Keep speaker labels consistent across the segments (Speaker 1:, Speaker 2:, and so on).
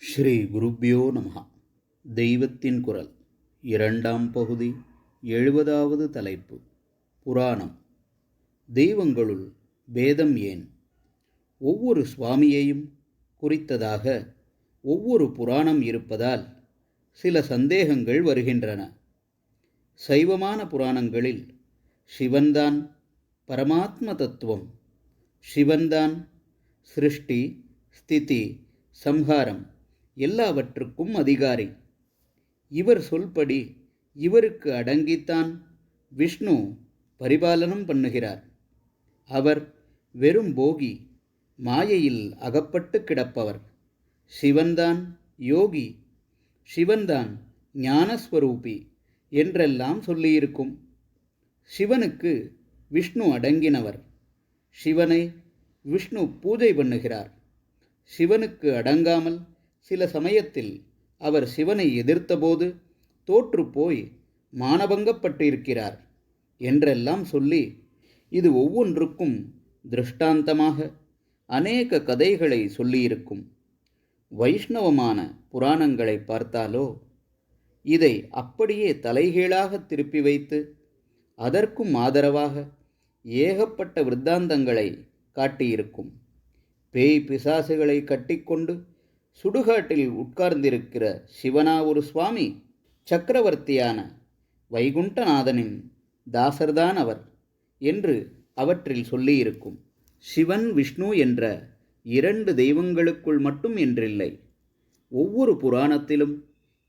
Speaker 1: ஸ்ரீ குருப்பியோ நமஹ. தெய்வத்தின் குரல் இரண்டாம் பகுதி எழுபதாவது தலைப்பு புராணம். தெய்வங்களுள் பேதம் ஏன்? ஒவ்வொரு சுவாமியையும் குறித்ததாக ஒவ்வொரு புராணம் இருப்பதால் சில சந்தேகங்கள் வருகின்றன. சைவமான புராணங்களில் சிவன்தான் பரமாத்ம தத்துவம் சிவன்தான் சிருஷ்டி ஸ்திதி சம்ஹாரம் எல்லாவற்றுக்கும் அதிகாரி. இவர் சொல்படி இவருக்கு அடங்கித்தான் விஷ்ணு பரிபாலனம் பண்ணுகிறார். அவர் வெறும் போகி மாயையில் அகப்பட்டு கிடப்பவர். சிவன்தான் யோகி சிவன்தான் ஞானஸ்வரூபி என்றெல்லாம் சொல்லியிருக்கும். சிவனுக்கு விஷ்ணு அடங்கினவர். சிவனை விஷ்ணு பூஜை பண்ணுகிறார். சிவனுக்கு அடங்காமல் சில சமயத்தில் அவர் சிவனை எதிர்த்தபோது தோற்றுப்போய் மானபங்கப்பட்டிருக்கிறார் என்றெல்லாம் சொல்லி இது ஒவ்வொன்றுக்கும் திருஷ்டாந்தமாக அநேக கதைகளை சொல்லியிருக்கும். வைஷ்ணவமான புராணங்களை பார்த்தாலோ இதை அப்படியே தலைகீழாக திருப்பி வைத்து அதற்கும் ஆதரவாக ஏகப்பட்ட விருத்தாந்தங்களை காட்டியிருக்கும். பேய் பிசாசுகளை கட்டிக்கொண்டு சுடுகாட்டில் உட்கார்ந்திருக்கிற சிவனா ஒரு சுவாமி சக்கரவர்த்தியான வைகுண்டநாதனின் தாசர்தான் அவர் என்று அவற்றில் சொல்லியிருக்கும். சிவன் விஷ்ணு என்ற இரண்டு தெய்வங்களுக்குள் மட்டும் என்றில்லை. ஒவ்வொரு புராணத்திலும்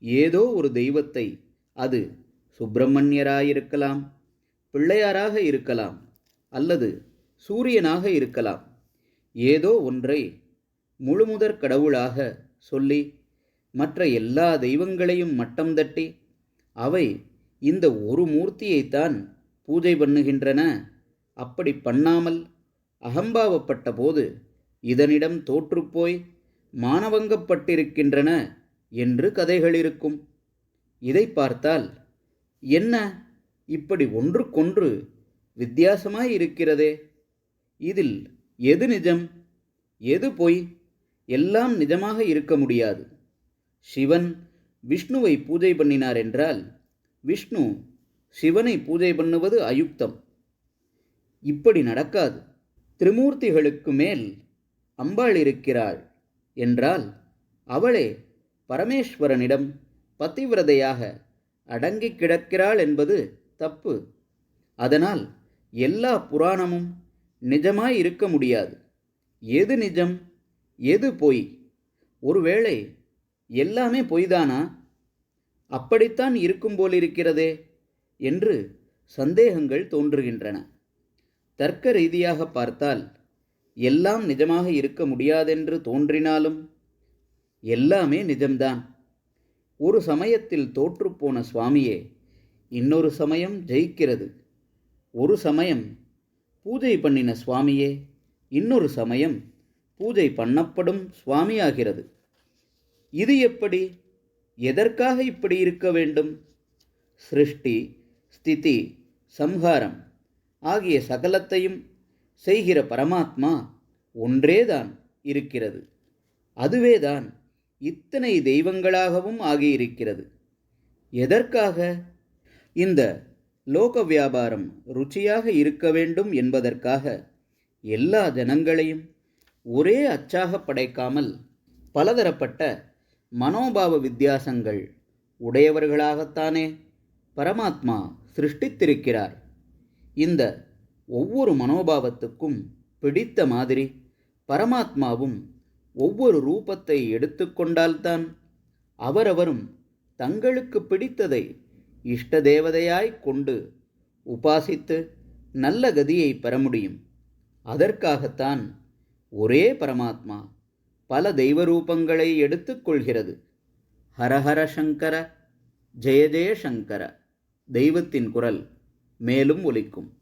Speaker 1: ஏதோ ஒரு தெய்வத்தை அது சுப்பிரமணியராயிருக்கலாம் பிள்ளையாராக இருக்கலாம் அல்லது சூரியனாக இருக்கலாம். ஏதோ ஒன்றை முழுமுதற் கடவுளாக சொல்லி மற்ற எல்லா தெய்வங்களையும் மட்டம் தட்டி அவை இந்த ஒரு மூர்த்தியைத்தான் பூஜை பண்ணுகின்றன. அப்படி பண்ணாமல் அகம்பாவப்பட்ட போது இதனிடம் தோற்றுப்போய் மானவங்கப்பட்டிருக்கின்றன என்று கதைகள் இருக்கும். இதை பார்த்தால் என்ன இப்படி ஒன்றுக்கொன்று வித்தியாசமாய் இருக்கிறதே இதில் எது நிஜம்? எது பொய்? எல்லாம் நிஜமாக இருக்க முடியாது. சிவன் விஷ்ணுவை பூஜை பண்ணினார் என்றால் விஷ்ணு சிவனை பூஜை பண்ணுவது அயுக்தம். இப்படி நடக்காது. திரிமூர்த்திகளுக்கு மேல் அம்பாள் இருக்கிறாள் என்றால் அவளே பரமேஸ்வரனிடம் பத்திவிரதையாக அடங்கி கிடக்கிறாள் என்பது தப்பு. அதனால் எல்லா புராணமும் நிஜமாய் இருக்க முடியாது. எது நிஜம்? எது பொய்? ஒருவேளை எல்லாமே பொய்தானா? அப்படித்தான் இருக்கும் போலிருக்கிறதே என்று சந்தேகங்கள் தோன்றுகின்றன. தர்க்க ரீதியாக பார்த்தால் எல்லாம் நிஜமாக இருக்க முடியாதென்று தோன்றினாலும் எல்லாமே நிஜம்தான். ஒரு சமயத்தில் தோற்றுப்போன சுவாமியே இன்னொரு சமயம் ஜெயிக்கிறது. ஒரு சமயம் பூஜை பண்ணின சுவாமியே இன்னொரு சமயம் பூஜை பண்ணப்படும் சுவாமியாகிறது. இது எப்படி? எதற்காக இப்படி இருக்க வேண்டும்? சிருஷ்டி ஸ்திதி சம்ஹாரம் ஆகிய சகலத்தையும் செய்கிற பரமாத்மா ஒன்றேதான் இருக்கிறது. அதுவேதான் இத்தனை தெய்வங்களாகவும் ஆகியிருக்கிறது. எதற்காக? இந்த லோக வியாபாரம் ருச்சியாக இருக்க வேண்டும் என்பதற்காக எல்லா ஜனங்களையும் ஒரே அச்சாக படைக்காமல் பலதரப்பட்ட மனோபாவ வித்தியாசங்கள் உடையவர்களாகத்தானே பரமாத்மா சிருஷ்டித்திருக்கிறார். இந்த ஒவ்வொரு மனோபாவத்துக்கும் பிடித்த மாதிரி பரமாத்மாவும் ஒவ்வொரு ரூபத்தை எடுத்துக்கொண்டால்தான் அவரவரும் தங்களுக்கு பிடித்ததை இஷ்ட தேவதையாய் கொண்டு உபாசித்து நல்ல கதியை பெற முடியும். அதற்காகத்தான் ஒரே பரமாத்மா பல தெய்வரூபங்களை எடுத்துக்கொள்கிறது. ஹரஹர சங்கர ஜெய ஜெய சங்கர தெய்வத்தின் குரல் மேலும் ஒலிக்கும்.